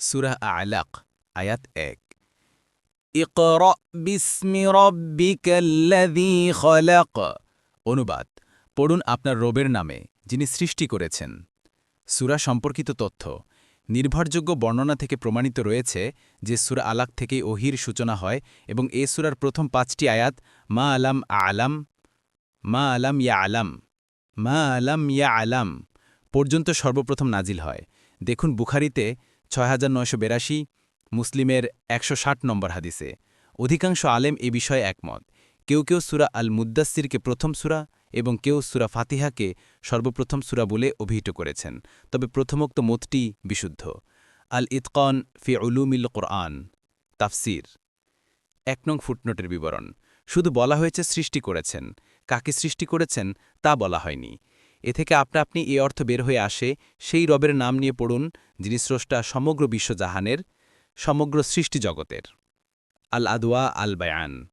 সুরা আলাক, আয়াত এক। ইকরা বিস্মি অনুবাদ, পড়ুন আপনার রবের নামে, যিনি সৃষ্টি করেছেন। সুরা সম্পর্কিত তথ্য, নির্ভরযোগ্য বর্ণনা থেকে প্রমাণিত রয়েছে যে সুরা আলাক থেকেই ওহির সূচনা হয় এবং এ সুরার প্রথম পাঁচটি আয়াত, মা আলাম আলাম, মা আলাম ইয়া আলাম, মা আলাম ইয়া আলাম, পর্যন্ত সর্বপ্রথম নাজিল হয়। দেখুন বুখারিতে ছয় হাজার নয়শো মুসলিমের একশো ষাট নম্বর হাদিসে। অধিকাংশ আলেম এ বিষয়ে একমত। কেউ কেউ সুরা আল মুদ্দাসিরকে প্রথম সুরা এবং কেউ সুরা ফাতিহাকে সর্বপ্রথম সুরা বলে অভিহিত করেছেন, তবে প্রথমোক্ত মতটি বিশুদ্ধ। আল ইতকন ফি উলুমিল কোরআন। তাফসির। এক নং ফুটনোটের বিবরণ। শুধু বলা হয়েছে সৃষ্টি করেছেন। কাকে সৃষ্টি করেছেন তা বলা হয়নি। এ থেকে আপনা আপনি এ অর্থ বের হয়ে আসে, সেই রবের নাম নিয়ে পড়ুন, যিনি স্রষ্টা সমগ্র বিশ্বজাহানের, সমগ্র সৃষ্টি জগতের। আল আদওয়া আল বায়ান